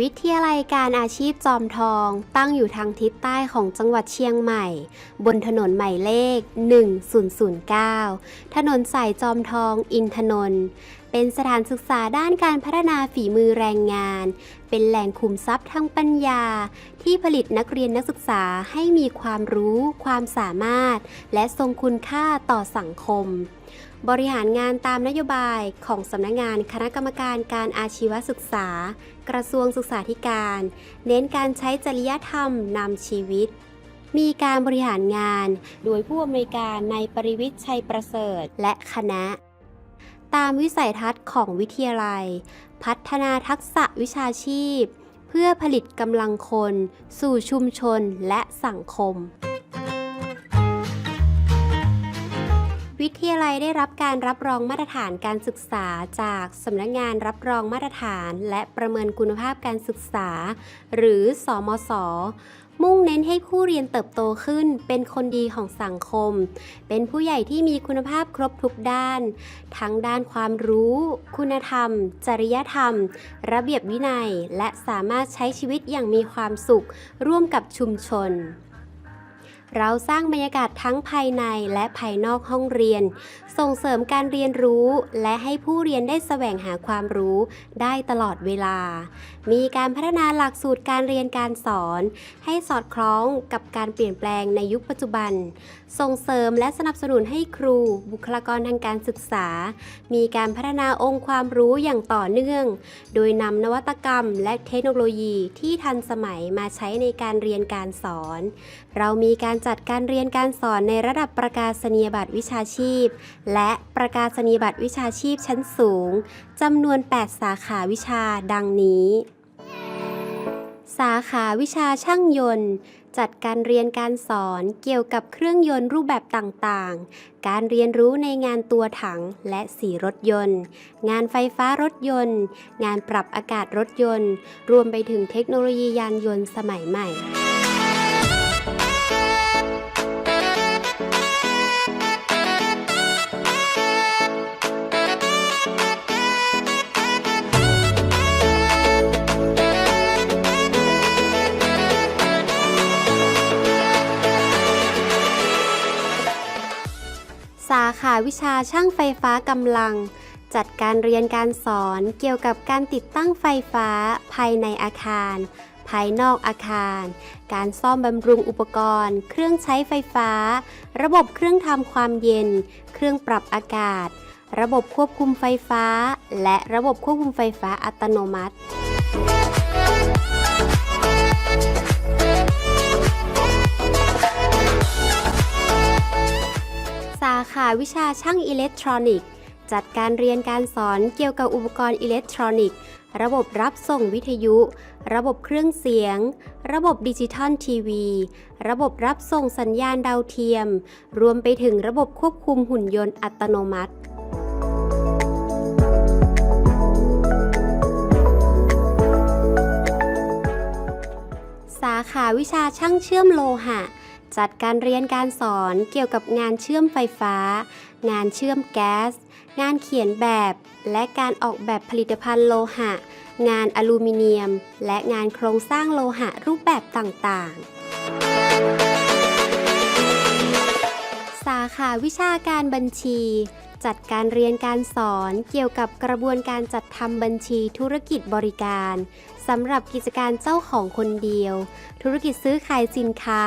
วิทยาลัยการอาชีพจอมทอง ตั้งอยู่ทางทิศใต้ของจังหวัดเชียงใหม่ บนถนนหมายเลข 1009 ถนนสายจอมทอง อินทนนท์เป็นสถานศึกษาด้านการพัฒนาฝีมือแรงงาน เป็นแหล่งขุมทรัพย์ทางปัญญา ที่ผลิตนักเรียนนักศึกษาให้มีความรู้ ความสามารถ และทรงคุณค่าต่อสังคม บริหารงานตามนโยบายของสำนักงานคณะกรรมการการอาชีวศึกษา กระทรวงศึกษาธิการ เน้นการใช้จริยธรรมนำชีวิต มีการบริหารงาน โดยผู้อำนวยการในปริวิทย์ชัยประเสริฐและคณะ ตามวิสัยทัศน์ของวิทยาลัย พัฒนาทักษะวิชาชีพ เพื่อผลิตกำลังคน สู่ชุมชนและสังคม วิทยาลัยได้รับการรับรองมาตรฐานการศึกษาจากสำนักงานรับรองมาตรฐาน และประเมินคุณภาพการศึกษา หรือสอมศมุ่งเน้นให้ผู้เรียนเติบโตขึ้น เป็นคนดีของสังคม เป็นผู้ใหญ่ที่มีคุณภาพครบทุกด้าน ทั้งด้านความรู้ คุณธรรม จริยธรรม ระเบียบวินัย และสามารถใช้ชีวิตอย่างมีความสุข ร่วมกับชุมชน เราสร้างบรรยากาศทั้งภายในและภายนอกห้องเรียน ส่งเสริมการเรียนรู้ และให้ผู้เรียนได้แสวงหาความรู้ได้ตลอดเวลา มีการพัฒนาหลักสูตรการเรียนการสอน ให้สอดคล้องกับการเปลี่ยนแปลงในยุคปัจจุบัน ส่งเสริมและสนับสนุนให้ครู บุคลากรทางการศึกษา มีการพัฒนาองค์ความรู้อย่างต่อเนื่อง โดยนำนวัตกรรม และเทคโนโลยีที่ทันสมัยมาใช้ในการเรียนการสอน เรามีการจัดการเรียนการสอนในระดับประกาศนียบัตรวิชาชีพ และประกาศนียบัตรวิชาชีพชั้นสูงจำนวน 8 สาขาวิชาดังนี้ สาขาวิชาช่างยนต์ จัดการเรียนการสอนเกี่ยวกับเครื่องยนต์รูปแบบต่างๆ การเรียนรู้ในงานตัวถังและสีรถยนต์ งานไฟฟ้ารถยนต์ งานปรับอากาศรถยนต์ รวมไปถึงเทคโนโลยียานยนต์สมัยใหม่ สาขาวิชาช่างไฟฟ้ากำลัง จัดการเรียนการสอนเกี่ยวกับการติดตั้งไฟฟ้า ภายในอาคาร ภายนอกอาคาร การซ่อมบำรุงอุปกรณ์ เครื่องใช้ไฟฟ้า ระบบเครื่องทำความเย็น เครื่องปรับอากาศ ระบบควบคุมไฟฟ้า และระบบควบคุมไฟฟ้าอัตโนมัติ ขาวิชาช่างอิเล็กทรอนิกส์ จัดการเรียนการสอนเกี่ยวกับอุปกรณ์อิเล็กทรอนิกส์ ระบบรับส่งวิทยุ ระบบเครื่องเสียง ระบบดิจิทัลทีวี ระบบรับส่งสัญญาณดาวเทียม รวมไปถึงระบบควบคุมหุ่นยนต์อัตโนมัติสาขาวิชาช่างเชื่อมโลหะ จัดการเรียนการสอนเกี่ยวกับงานเชื่อมไฟฟ้า งานเชื่อมแก๊ส งานเขียนแบบ และการออกแบบผลิตภัณฑ์โลหะ งานอลูมิเนียม และงานโครงสร้างโลหะรูปแบบต่างๆ สาขาวิชาการบัญชี จัดการเรียนการสอนเกี่ยวกับกระบวนการจัดทำบัญชีธุรกิจบริการสำหรับกิจการเจ้าของคนเดียว ธุรกิจซื้อขายสินค้า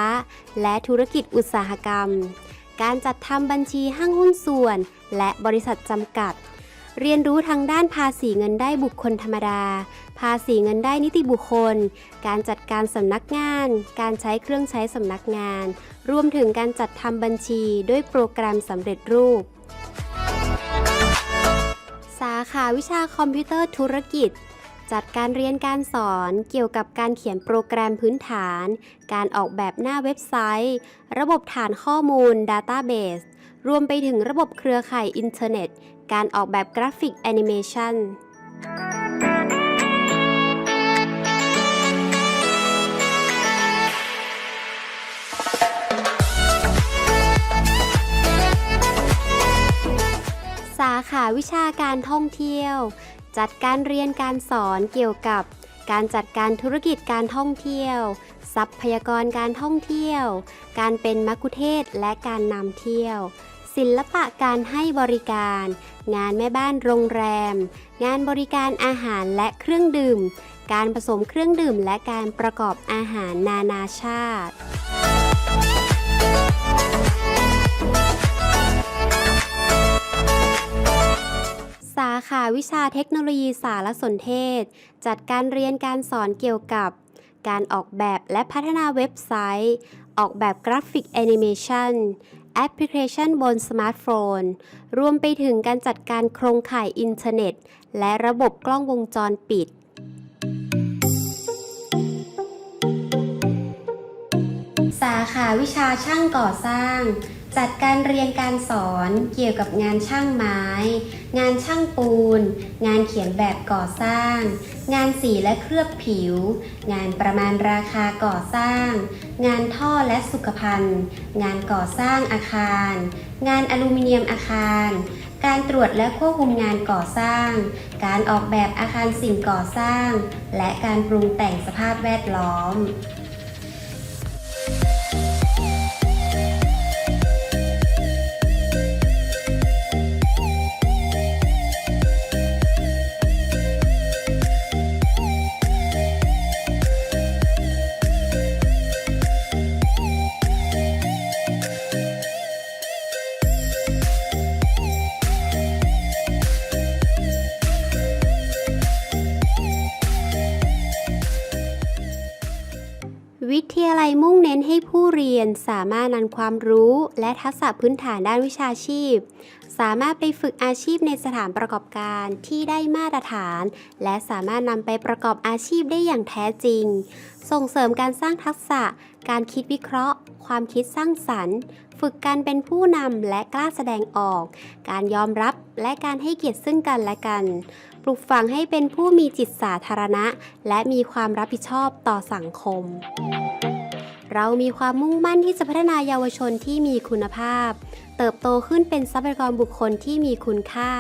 และธุรกิจอุตสาหกรรม การจัดทำบัญชีห้างหุ้นส่วน และบริษัทจำกัด เรียนรู้ทางด้านภาษีเงินได้บุคคลธรรมดา ภาษีเงินได้นิติบุคคล การจัดการสำนักงาน การใช้เครื่องใช้สำนักงาน รวมถึงการจัดทำบัญชีด้วยโปรแกรมสำเร็จรูป ขาวิชาคอมพิวเตอร์ธุรกิจ จัดการเรียนการสอนเกี่ยวกับการเขียนโปรแกรมพื้นฐาน การออกแบบหน้าเว็บไซต์ ระบบฐานข้อมูล Database รวมไปถึงระบบเครือข่ายอินเทอร์เน็ต การออกแบบกราฟิกแอนิเมชันาวิชาการท่องเที่ยว จัดการเรียนการสอนเกี่ยวกับการจัดการธุรกิจการท่องเที่ยว ทรัพยากรการท่องเที่ยว การเป็นมัคคุเทศและการนำเที่ยว ศิลปะการให้บริการ งานแม่บ้านโรงแรม งานบริการอาหารและเครื่องดื่ม การผสมเครื่องดื่มและการประกอบอาหารนานาชาติ วิชาเทคโนโลยีสารสนเทศ จัดการเรียนการสอนเกี่ยวกับ การออกแบบและพัฒนาเว็บไซต์ ออกแบบกราฟิกแอนิเมชันแอปพลิเคชันบนสมาร์ทโฟน รวมไปถึงการจัดการโครงข่ายอินเทอร์เน็ต และระบบกล้องวงจรปิด สาขาวิชาช่างก่อสร้าง จัดการเรียนการสอนเกี่ยวกับงานช่างไม้ งานช่างปูน งานเขียนแบบก่อสร้าง งานสีและเคลือบผิว งานประมาณราคาก่อสร้าง งานท่อและสุขภัณฑ์ งานก่อสร้างอาคาร งานอลูมิเนียมอาคาร การตรวจและควบคุมงานก่อสร้าง การออกแบบอาคารสิ่งก่อสร้าง และการปรุงแต่งสภาพแวดล้อมัยมุ่งเน้นให้ผู้เรียนสามารถนำความรู้และทักษะพื้นฐานด้านวิชาชีพ สามารถไปฝึกอาชีพในสถานประกอบการที่ได้มาตรฐาน และสามารถนำไปประกอบอาชีพได้อย่างแท้จริง ส่งเสริมการสร้างทักษะ การคิดวิเคราะห์ ความคิดสร้างสรรค์ ฝึกการเป็นผู้นำและกล้าแสดงออก การยอมรับและการให้เกียรติซึ่งกันและกันปลูกฝังให้เป็นผู้มีจิตสาธารณะ และมีความรับผิดชอบต่อสังคม เรามีความมุ่งมั่นที่จะพัฒนายาวชนที่มีคุณภาพ เติบโตขึ้นเป็นทรัพยากรบุคคลที่มีคุณค่า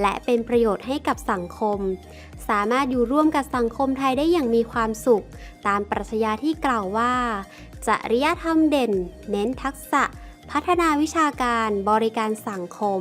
และเป็นประโยชน์ให้กับสังคม สามารถอยู่ร่วมกับสังคมไทยได้อย่างมีความสุข ตามปรัชญาที่กล่าวว่า จริยธรรมเด่น เน้นทักษะ พัฒนาวิชาการบริการสังคม